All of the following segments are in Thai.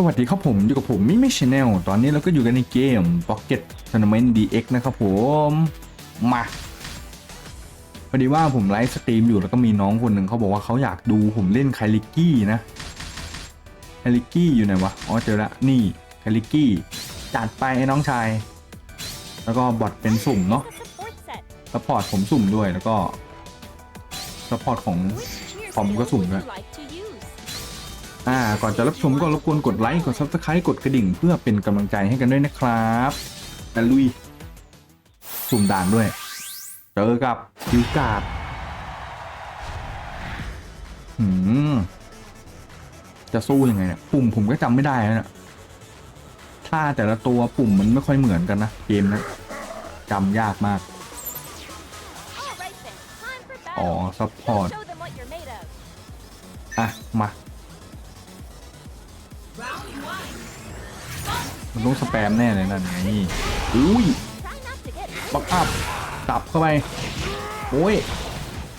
สวัสดีครับผมอยู่กับผมมิมิชแนลตอนนี้เราก็อยู่กันในเกม Pocket Tournament DX นะครับผมมาพอดีว่าผมไลฟ์สตรีมอยู่แล้วก็มีน้องคนหนึ่งเขาบอกว่าเขาอยากดูผมเล่นไคลิกี้นะไคลิกี้อยู่ไหนวะอ๋อเจอละนี่ไคลิกี้จัดไปไอ้น้องชาย แล้วก็บอทเป็นสุ่มเนาะ Support set. ซัพพอร์ตผมสุ่มด้วยแล้วก็ซัพพอร์ตของ Which cheer ผมก็ command สุ่ม would ด้วย อ่าก่อนจะรับชมก็รบกวนกดไลค์กด subscribe กดกระดิ่ง เพื่อเป็นกำลังใจให้กันด้วยนะครับแต่ลุยสุ่มด่านด้วย เจอกับคิวการ์ดหืมจะสู้ยังไงเนี่ยปุ่มผมก็จำไม่ได้แล้วเนี่ยถ้าแต่ละตัวปุ่มมันไม่ค่อยเหมือนกันนะเกมนะจำยากมาก All right then, time for อ๋อ battle. ซัพพอร์ต Show them what you're made of. อะ มา มันต้องสแปมแน่เลยนั่นไงอุ้ย Try not to get hurt. บักอัพตับเข้าไปโอ้ย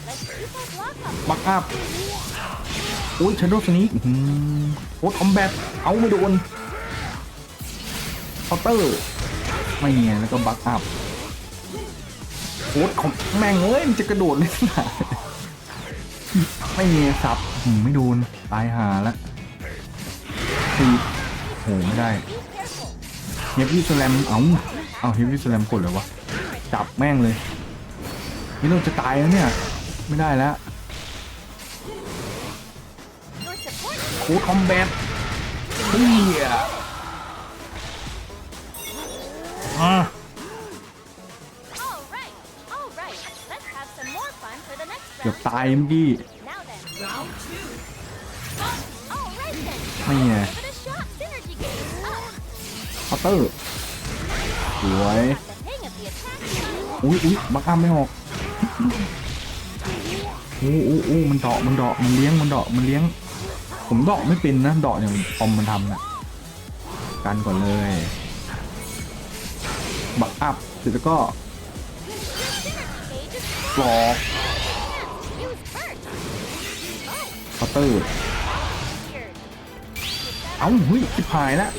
Let's keep our block up. บักอัพโอ้ยชันโดสนี้โคตรคอมแบทเอาไม่โดนเคาน์เตอร์ไม่เงี้ยแล้วก็บักอัพโคตรคอมแม่งเอ้ยมันจะกระโดดเลยนะไม่เงี้ยสับอืมไม่โดนตายหาแล้วตีโหไม่ได้ Be careful. เฮฟวี่สแลมเอาเอาเฮฟวี่สแลมกดเลยวะ จับแม่งเลย นี่เราจะตายแล้วเนี่ย ไม่ได้แล้ว Your support โค้ดคอมแบทเฮียอะ All right. All right. Let's have some more fun for the next เกือบ round. ตายเมื่อกี้ Now then. Round two. All right then. ไม่ไง เคาน์เตอร์สวยอุ้ยอุ้ยบักอัพไม่ออกโอ้โอ้โอ้มันเดาะมันเดาะมันเลี้ยงมันเดาะมันเลี้ยง ผมเดาะไม่เป็นนะเดาะอย่างคอมมันทำนะกันก่อนเลย บักอัพเสร็จแล้วก็ Synergy gauge is กรอกเคาน์เตอร์ เอ้าเฮ้ยชิบหายแล้ว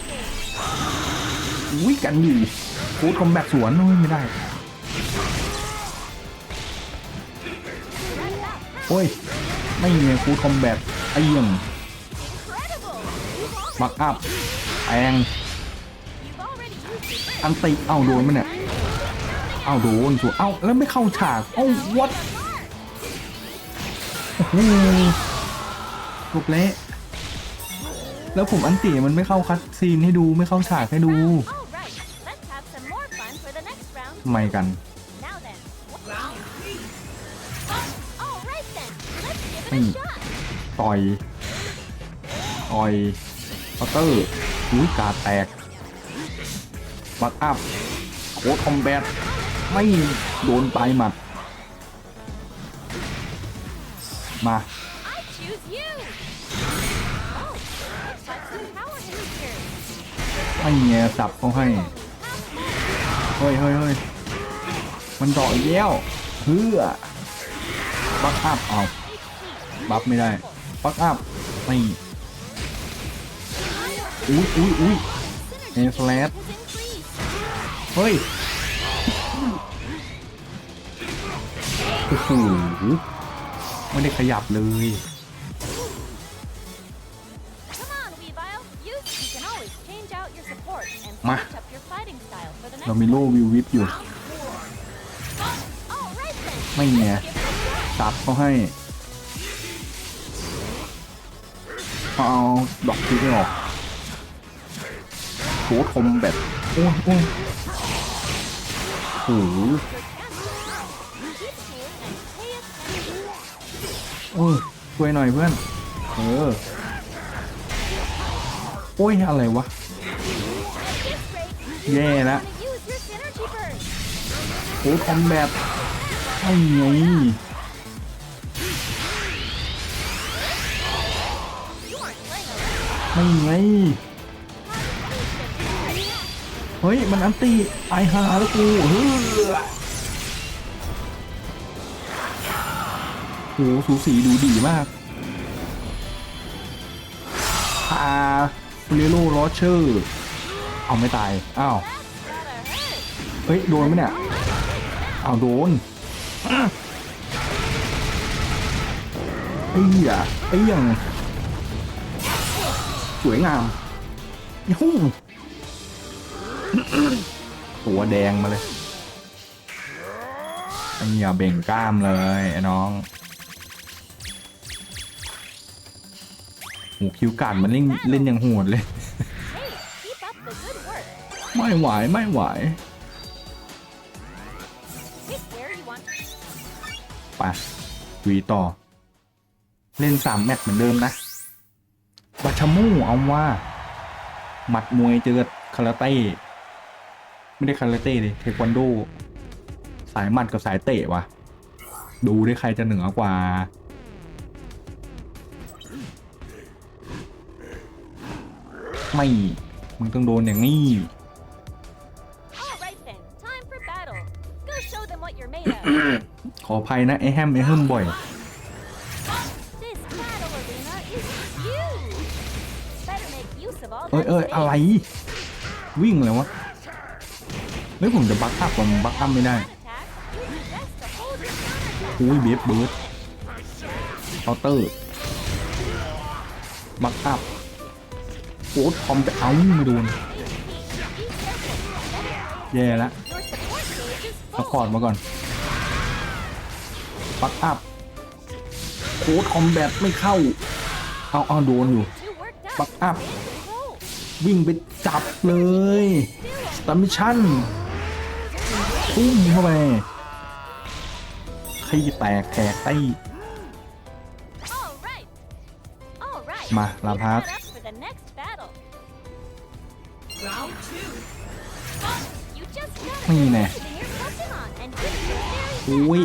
อุ้ยกันอยู่โค้ดคอมแบทสวนโอ้ยไม่ได้ โอ้ย ไม่มีโค้ดคอมแบทไอ้เหี้ยังบักอัพแองอันติเอ้าโดนมันเนี่ยเอ้าโดนสวนเอ้าแล้วไม่เข้าฉากเอ้าวัดโอ้โหลูกเละแล้วผมอันติมันไม่เข้าคัดซีนให้ดูไม่เข้าฉากให้ดู ไมกัน Now then. Round three. All right then. Let's give it Hmm. a shot. ต่อย ต่อยเคาน์เตอร์อุ้ยกาดแตกบักอัพโค้ดคอมแบทไม่โดนปลายหมัด มา I choose you. Oh, looks like some power boosters. ไม่เงี้ยสับเขาให้ เฮ้ยเฮ้ยเฮ้ย มันเดาะอีกแล้วเพื่อบักอัพเอาบัฟไม่ได้บักอัพไม่อุ้ยอุ้ยอุ้ย Synergy Hey, gauge Flat. has increased. เฮ้ยโอ้โหไม่ได้ขยับเลย Come on, Weavile. You, you can always change out your support and Ma. switch up your fighting style for the next เรามีโล่วิววิปอยู่ All right then. ไม่เงี้ยจับเขาให้เอาดอกคิกไม่ออกโคตรคมแบบโอ้ยโอ้ยโอ้โห Your chance. Keep cool and pay attention. เออช่วยหน่อยเพื่อน เออ โอ้ย อะไรวะ แย่แล้วโอ้คอมแบท อ้ไงไม่ไง เฮ้ย มันอันตีไอฮาแล้วกูเฮ้ยโหสูสีดูดีมากพาเรโลโรเชอร์ เอาไม่ตาย อ้าว เฮ้ย โดนไหมเนี่ย เอาวโดน ไอ้เหี้ยไอ้เหี้ยังสวยงามยูหูตัวแดงมาเลยไอ้เหี้ยเบ่งกล้ามเลยไอ้น้องหูคิวการดมันเล่นเล่นอยังโหดเลย Hey, keep up the good work. ไม่ไหวไม่ไหว ไปวีต่อ เล่นสามแมตช์เหมือนเดิมนะบัชามูเอาว่า หมัดมวยเจอคาราเต้ ไม่ได้คาราเต้เลยเทควันโด สายหมัดกับสายเตะวะดูได้ใครจะเหนือกว่าไม่ มึงต้องโดนอย่างนี้ All right then, time for battle. Go show them what you're made of. ออภัยนะไอแฮมไอแฮมบ่อย เอ้ยเอ้ยอะไร วิ่งเลยวะเฮ้ยผมจะบักอัพผมบักอัพไม่ได้โอ้ยเบฟเบิร์ดเอาเตอร์บักอัพโอ้ทอมไปเอาไม่โดนแย่ละสปอร์ตมาก่อน ฟักอัพโค้ดคอมแบทไม่เข้า เอาเอาโดนอยู่ฟักอัพวิ่งไปจับเลยสตัมมิชั่นพุ่งเข้าไปขี้แตกแขกไต้มาลาพาร์ทนี่แน่โอ้ย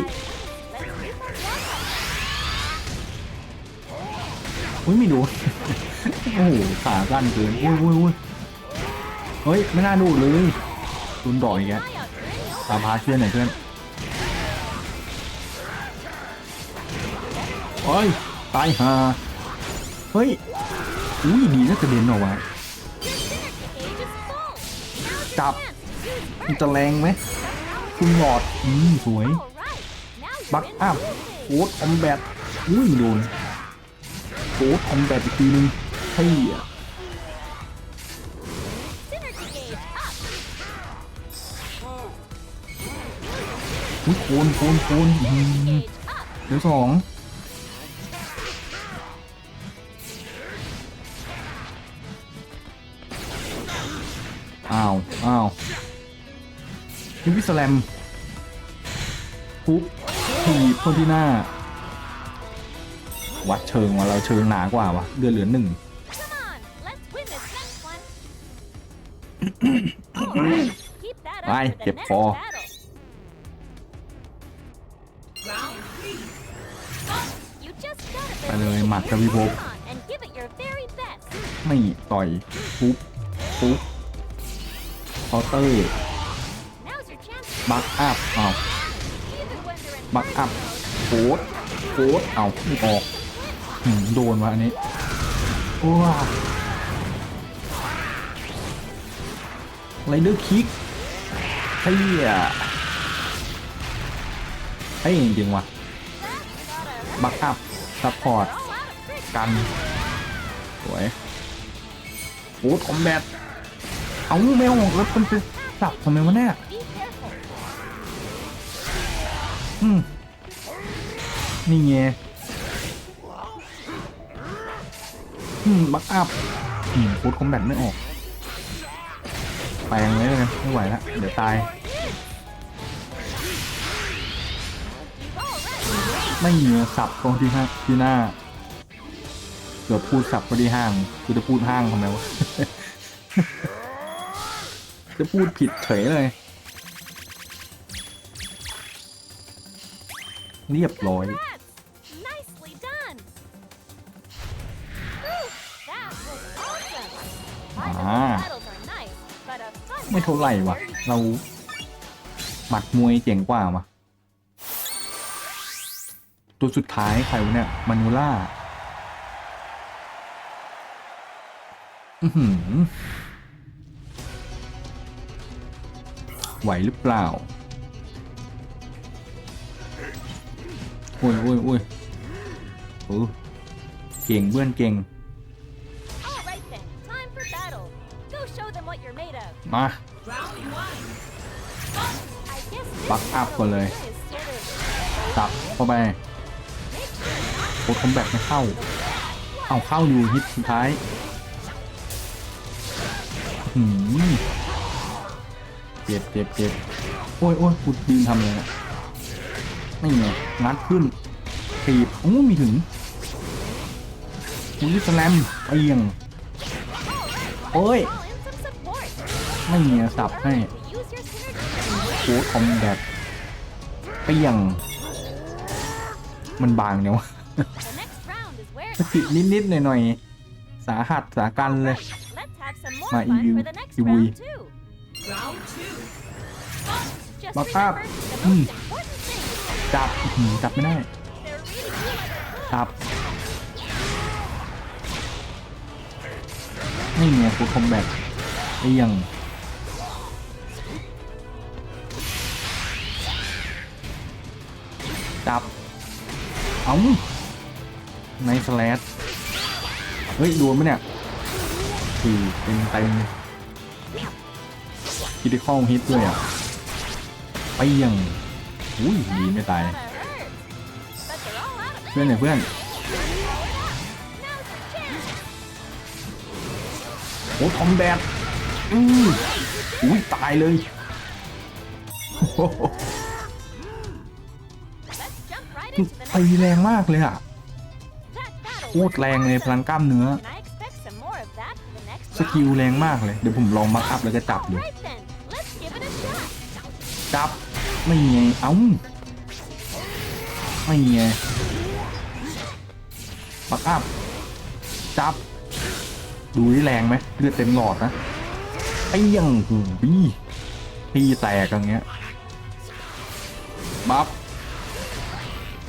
อุ้ยไม่โดนโอ้โหขาสั้นเกินอุ้ยอุ้ยอุ้ยเฮ้ยไม่น่าดูดเลยตุนดอกอีกแล้ว Try out for any open ตามพาเพื่อนหน่อยเพื่อนเฮ้ยตายห่าเฮ้ยอุ้ยดีนะกระเด็นออกมา Your synergy gauge is full. Now's your Stop. chance to use มัน Burst. จะแรงไหมคุณหลอดอืมสวย All right. Now you're บัก in อัพ full phase. โค้ดคอมแบทอุ้ยโดน โค้ดคอมแบทอีกทีนึงเฮ้ยอุ้ยคนโคนโคนอืม Gauge up. เดี๋ยวสองอ้าวอ้าวฮิวิสแลมปุ๊บทีบเข้าที่หน้า วัดเชิงว่าเราเชิงหนากว่าวะเดือนเหลือหนึ่ง Come on. Let's win this next one. All right. Keep that up Ai, for the chẹp next kho. battle. You just gotta ไปเลย believe in หมัด your กับวิภพ Pokemon and give it your very best. ไม่ต่อยปุ๊บปุ๊บเคาน์เตอร์ Now's your chance. บักอัพอ้าว Even when they're in บักอัพ burst โค้ดโค้ดเอาไม่ออกหืม โดนวะอันนี้ว้าไรเดอร์คิกเฮียเฮ้ยจริงๆว่ะ mode, that's gotta hurt. บักอัพซัพพอร์ต They're all out of tricks. กัน สวยโค้ดคอมแบทเอาไม่ออกแล้วมันจะสับทำไมวะเนี่ย Be careful. อืมนี่ไง บักอัพฟูดคอมแบทไม่ออกแปลงเลยแล้วกันไม่ไหวแล้วเดี๋ยวตาย ไม่มีสับตรงที่ห้าที่หน้า เกือบพูดสับก็ที่ห้างกูจะพูดห้างทำไมวะ จะพูดผิดเฉยเลย เรียบร้อย เท่าไหร่วะ เราหมัดมวยเจ๋งกว่าวะตัวสุดท้ายใครวะเนี่ยมานูล่าอื้อหือไหวหรือเปล่าโอ้ยโอ้ยโอ้ยโอ้เก่งเพื่อนเก่ง All right I guess this Back up battle ก่อนเลย is sort of ตับเข้าไปโคตรคอมแบทไม่เข้า เอาเข้าอยู่ฮิตสุดท้ายหืมเจ็บเจ็บเจ็บโอ้ยโอ้ยกูยืนทำเลยนะไม่ไงงัดขึ้นตีบโอ้มีถึงอุ้ยสแลมเอียง โอ้ย ไม่เงียสับให้ คูดคอมแบทไปยังมันบางเนี่ยวะสกิดนิดๆหน่อยๆ สาหัสสากันเลย มาอีวิวอีวีบัฟอัพจับจับไม่ได้ จับ นี่ไงคูอคอมแบทไปยัง จับเอาในสแลดเฮ้ยโดนไหมเนี่ยคือเต็มเต็มคิดได้ข้องฮิตด้วยอะไปยังอุ้ยดีไม่ตายเพื่อนเนี่ยเพื่อนโอ้ทอมแบดอืออุ้ยตายเลย ตีแรงมากเลยอะ That battle โคตรแรงเลยพลังกล้ามเนื้อ สกิลแรงมากเลย เดี๋ยวผมลองมักอัพแล้วก็จับดูจับ ไม่ไงเอ้าไม่ไงปักอัพจับ ดูนี่แรงไหมเลือดเต็มหลอดนะไอ้ยังหูบี้ตีแตกอย่างเงี้ย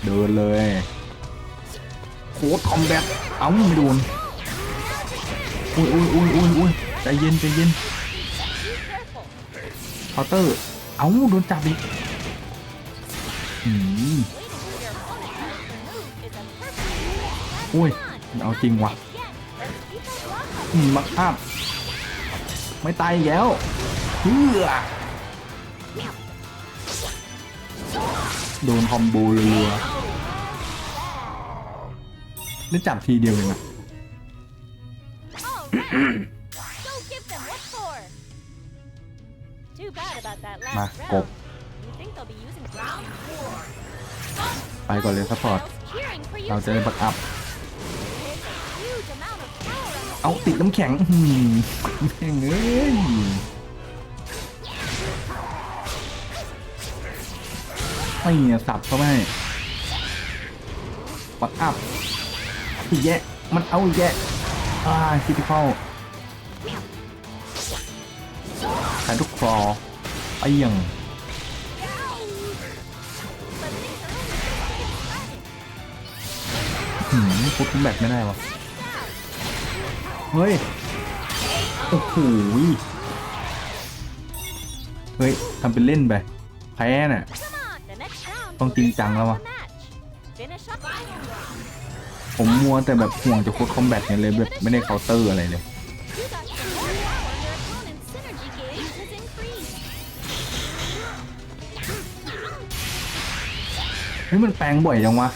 เดินเลยโคตรคอมแบทเอ้าไม่โดนอุ้ยอุ้ยอุ้ยอุ้ยอุ้ยใจเย็นใจเย็น Be careful. เคาน์เตอร์ เอ้าโดนจับอีกอืม Waiting for your opponent to make their move is a perfect move. That's โอ้ยเอาจริงว่ะอืมบักอัพไม่ตายอีกแล้วเฮือ โดนคอมโบเรือๆได้จับทีเดียวเองอะ All right. Go give them what for. Too bad about that มา last กบ round. You think they'll be using ground? ไปก่อนเลยซัพพอร์ต Miles cheering for you เราจะได้บักอัพ There's a huge amount of power on the เอาติดน้ำแข็งอื้อหืมแม่งเอ้ย ไม่มีสับเข้าไปบักอัพอีแยะ มันเอาอีแยะอ่าคิดเข้าใช้ทุกครอไปยังหืมพุทธแบตไม่ได้วะเฮ้ย โอ้โหเฮ้ยทำเป็นเล่นไปแพ้น่ะ ต้องจริงจังแล้ววะผมมัวแต่แบบห่วงจะโคตรคอมแบทเนี่ยเลยแบบไม่ได้เคาน์เตอร์อะไรเลยเฮ้ยมันแปลงบ่อยจังวะ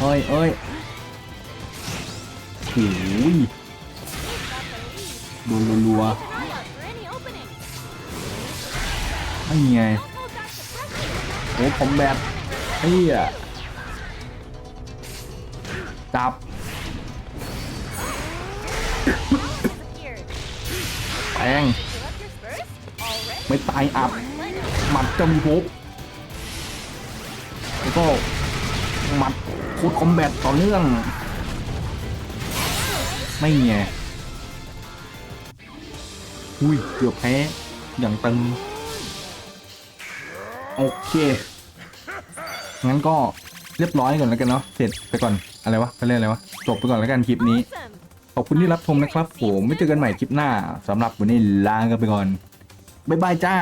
เอ้ยเอ้ยโอ้ย โดนรัวๆไม่ไงโอ้คอมแบทเฮียจับ แปงไม่ตายอับมัดจะมีพบแล้วก็มัดคูดคอมแบทต่อเนื่อง ไม่เงี้ย อุ้ยเกือบแพ้ อย่างตึง โอเค งั้นก็เรียบร้อยก่อนแล้วกันเนาะ เสร็จไปก่อน อะไรวะไปเล่นอะไรวะ จบไปก่อนแล้วกันคลิปนี้ ขอบคุณที่รับชมนะครับผม ไม่เจอกันใหม่คลิปหน้าสำหรับวันนี้ลากันไปก่อน บ๊ายบายจ้า